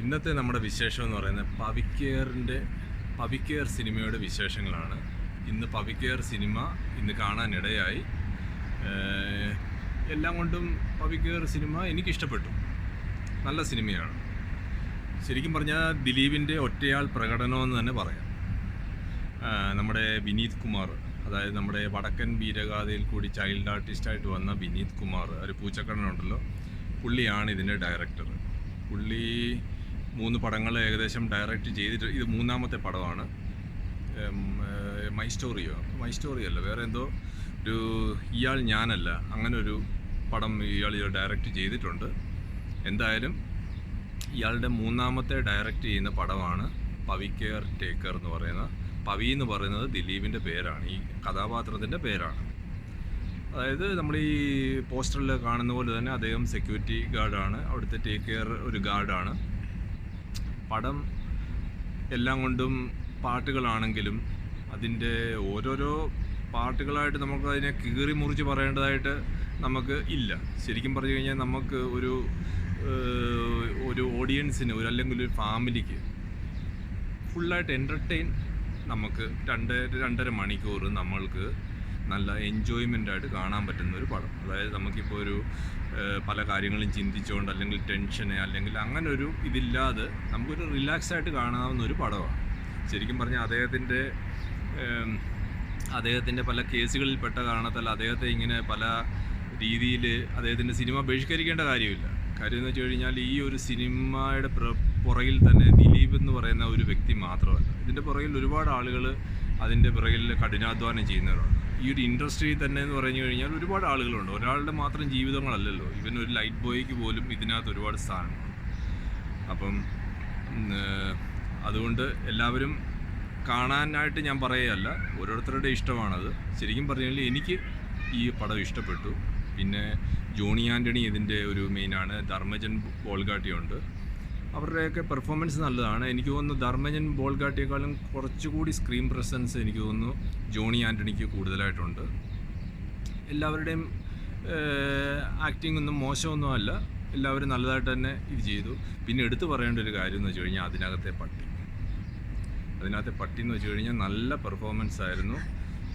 ഇന്നത്തെ നമ്മുടെ വിശേഷം എന്ന് പറയുന്നത് പവിക്കെയറിന്റെ പവിക്കെയർ സിനിമയുടെ വിശേഷങ്ങളാണ്. ഇന്ന് പവിക്കെയർ സിനിമ ഇന്ന് കാണാനിടയായി. എല്ലാം കൊണ്ടും പവിക്കെയർ സിനിമ എനിക്കിഷ്ടപ്പെട്ടു. നല്ല സിനിമയാണ്. ശരിക്കും പറഞ്ഞാൽ ദിലീപിന്റെ ഒറ്റയാൾ പ്രകടനമെന്ന് തന്നെ പറയാം. നമ്മുടെ വിനീത് കുമാർ അതായത് നമ്മുടെ വടക്കൻ വീരഗാഥയിൽ കൂടി ചൈൽഡ് ആർട്ടിസ്റ്റായിട്ട് വന്ന വിനീത് കുമാർ ഒരു പൂച്ചക്കണ്ണനുണ്ടല്ലോ. പുള്ളിയാണ് ഇതിന്റെ ഡയറക്ടർ മൂന്ന് പടങ്ങൾ ഏകദേശം ഡയറക്റ്റ് ചെയ്തിട്ട് ഇത് മൂന്നാമത്തെ പടമാണ്. മൈ സ്റ്റോറിയോ? മൈ സ്റ്റോറി അല്ല വേറെ എന്തോ ഒരു ഇയാൾ ഞാനല്ല അങ്ങനെ ഒരു പടം ഇയാൾ ഡയറക്റ്റ് ചെയ്തിട്ടുണ്ട്. എന്തായാലും ഇയാളുടെ മൂന്നാമത്തെ ഡയറക്റ്റ് ചെയ്യുന്ന പടമാണ് പവി കെയർ ടേക്കർ എന്ന് പറയുന്ന. പവി എന്ന് പറയുന്നത് ദിലീപിന്റെ പേരാണ് ഈ കഥാപാത്രത്തിന്റെ പേരാണ്. അതായത് നമ്മൾ ഈ പോസ്റ്ററിൽ കാണുന്ന പോലെ തന്നെ അദ്ദേഹം സെക്യൂരിറ്റി ഗാർഡാണ് അവിടുത്തെ ടേക്ക് കെയർ ഒരു ഗാർഡാണ് പടം എല്ലാം കൊണ്ടും പാട്ടുകളാണെങ്കിലും അതിന്റെ ഓരോരോ പാട്ടുകളായിട്ട് നമുക്ക് അതിനെ കീറി മുറിച്ച് പറയേണ്ടതായിട്ട് നമുക്ക് ഇല്ല. ശരിക്കും പറഞ്ഞു കഴിഞ്ഞാൽ നമുക്ക് ഒരു ഒരു ഓഡിയൻസിന് ഒരു അല്ലെങ്കിൽ ഒരു ഫാമിലിക്ക് ഫുള്ളായിട്ട് എന്റർടൈൻ നമുക്ക് രണ്ട് രണ്ടര മണിക്കൂർ നമ്മൾക്ക് നല്ല എൻജോയ്മെന്റ് ആയിട്ട് കാണാൻ പറ്റുന്ന ഒരു പടം. അതായത് നമുക്കിപ്പോൾ ഒരു പല കാര്യങ്ങളും ചിന്തിച്ചുകൊണ്ട് അല്ലെങ്കിൽ ടെൻഷന് അല്ലെങ്കിൽ അങ്ങനെ ഒരു ഇതില്ലാതെ നമുക്കൊരു റിലാക്സ് ആയിട്ട് കാണാവുന്ന ഒരു പടമാണ് ശരിക്കും പറഞ്ഞാൽ അദ്ദേഹത്തിന്റെ അദ്ദേഹത്തിന്റെ പല കേസുകളിൽ പെട്ട കാരണത്താൽ അദ്ദേഹത്തെ ഇങ്ങനെ പല രീതിയിൽ അദ്ദേഹത്തിന്റെ സിനിമ ബഹിഷ്കരിക്കേണ്ട കാര്യമില്ല. കാര്യം എന്ന് വെച്ച് കഴിഞ്ഞാൽ ഈ ഒരു സിനിമയുടെ പുറകിൽ തന്നെ ദിലീപ് എന്ന് പറയുന്ന ഒരു വ്യക്തി മാത്രമല്ല. ഇതിന്റെ പുറകിൽ ഒരുപാട് ആളുകൾ അതിന്റെ പുറകിൽ കഠിനാധ്വാനം ചെയ്യുന്നവരുണ്ട്. ഈ ഒരു ഇൻഡസ്ട്രിയിൽ തന്നെ എന്ന് പറഞ്ഞു കഴിഞ്ഞാൽ ഒരുപാട് ആളുകളുണ്ട്. ഒരാളുടെ മാത്രം ജീവിതങ്ങളല്ലല്ലോ. ഇവൻ ഒരു ലൈറ്റ് ബോയ്ക്ക് പോലും ഇതിനകത്ത് ഒരുപാട് സ്ഥാനമുണ്ട് അപ്പം അതുകൊണ്ട് എല്ലാവരും കാണാനായിട്ട് ഞാൻ പറയുകയല്ല. ഓരോരുത്തരുടെ ഇഷ്ടമാണത്. ശരിക്കും പറഞ്ഞാൽ എനിക്ക് ഈ പടം ഇഷ്ടപ്പെട്ടു. പിന്നെ ജോണി ആന്റണി ഇതിന്റെ ഒരു മെയിനാണ് ധർമ്മജൻ ബോൾഗാട്ടിയുണ്ട്. അവരുടെയൊക്കെ പെർഫോമൻസ് നല്ലതാണ്. എനിക്ക് തോന്നുന്നു ധർമ്മജൻ ബോൾഗാട്ടിയേക്കാളും കുറച്ചുകൂടി സ്ക്രീൻ പ്രസൻസ് എനിക്ക് തോന്നുന്നു ജോണി ആന്റണിക്ക് കൂടുതലായിട്ടുണ്ട്. എല്ലാവരുടെയും ആക്ടിംഗ് ഒന്നും മോശമൊന്നും അല്ല. എല്ലാവരും നല്ലതായിട്ട് തന്നെ ഇത് ചെയ്തു. പിന്നെ എടുത്തു പറയേണ്ട ഒരു കാര്യം എന്ന് വെച്ച് കഴിഞ്ഞാൽ അതിനകത്തെ പട്ടി. അതിനകത്തെ പട്ടി എന്ന് വെച്ച് കഴിഞ്ഞാൽ നല്ല പെർഫോമൻസ് ആയിരുന്നു.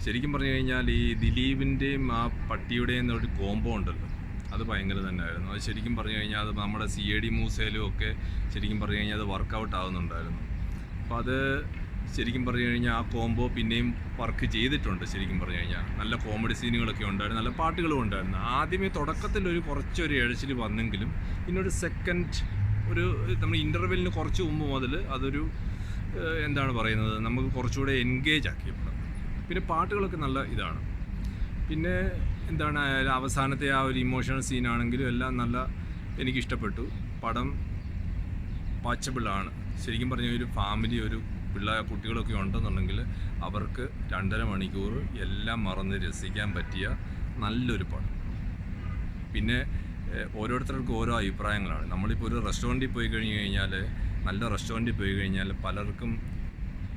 ശരിക്കും പറഞ്ഞു കഴിഞ്ഞാൽ ഈ ദിലീപിന്റെയും ആ പട്ടിയുടെയും ഒരു കോംബോ ഉണ്ടല്ലോ. അത് ഭയങ്കര തന്നെയായിരുന്നു. അത് ശരിക്കും പറഞ്ഞു കഴിഞ്ഞാൽ അത് നമ്മുടെ സി എ ഡി മൂസയിലും ഒക്കെ ശരിക്കും പറഞ്ഞു കഴിഞ്ഞാൽ അത് വർക്കൗട്ട് ആവുന്നുണ്ടായിരുന്നു. അപ്പോൾ അത് ശരിക്കും പറഞ്ഞു കഴിഞ്ഞാൽ ആ കോംബോ പിന്നെയും വർക്ക് ചെയ്തിട്ടുണ്ട് ശരിക്കും പറഞ്ഞു കഴിഞ്ഞാൽ. നല്ല കോമഡി സീനുകളൊക്കെ ഉണ്ടായിരുന്നു. നല്ല പാട്ടുകളും ഉണ്ടായിരുന്നു. ആദ്യമേ തുടക്കത്തിൽ ഒരു കുറച്ചൊരു എഴച്ചിൽ വന്നെങ്കിലും പിന്നൊരു സെക്കൻഡ് ഒരു നമ്മൾ ഇന്റർവെല്ലിന് കുറച്ച് മുമ്പ് മുതൽ അതൊരു എന്താണ് പറയുന്നത്? നമുക്ക് കുറച്ചുകൂടെ എൻഗേജ് ആക്കിയപ്പോൾ. പിന്നെ പാട്ടുകളൊക്കെ നല്ല ഇതാണ്. പിന്നെ എന്താണ് അവസാനത്തെ ആ ഒരു ഇമോഷണൽ സീനാണെങ്കിലും എല്ലാം നല്ല എനിക്കിഷ്ടപ്പെട്ടു. പടം വാച്ചബിളാണ് ശരിക്കും പറഞ്ഞ ഒരു ഫാമിലി ഒരു പിള്ളേർ കുട്ടികളൊക്കെ ഉണ്ടെന്നുണ്ടെങ്കിൽ അവർക്ക് രണ്ടര മണിക്കൂർ എല്ലാം മറന്ന് രസിക്കാൻ പറ്റിയ നല്ലൊരു പടം. പിന്നെ ഓരോരുത്തർക്കും ഓരോ അഭിപ്രായങ്ങളാണ്. നമ്മളിപ്പോൾ ഒരു റെസ്റ്റോറന്റിൽ പോയി കഴിഞ്ഞ് കഴിഞ്ഞാൽ നല്ല റെസ്റ്റോറന്റിൽ പോയി കഴിഞ്ഞാൽ പലർക്കും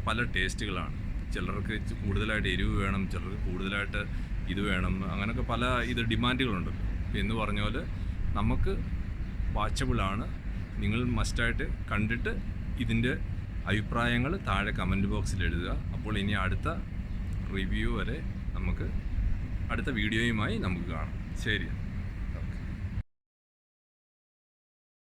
പല ടേസ്റ്റുകളാണ് ചിലർക്ക് കൂടുതലായിട്ട് എരിവ് വേണം ചിലർക്ക് കൂടുതലായിട്ട് ഇത് വേണം. അങ്ങനെയൊക്കെ പല ഇത് ഡിമാൻഡുകളുണ്ട്. എന്ന് പറഞ്ഞ പോലെ നമുക്ക് വാച്ചബിളാണ് നിങ്ങൾ മസ്റ്റായിട്ട് കണ്ടിട്ട് ഇതിന്റെ അഭിപ്രായങ്ങൾ താഴെ കമന്റ് ബോക്സിൽ എഴുതുക. അപ്പോൾ ഇനി അടുത്ത റിവ്യൂ വരെ നമുക്ക് അടുത്ത വീഡിയോയുമായി നമുക്ക് കാണാം. ശരി.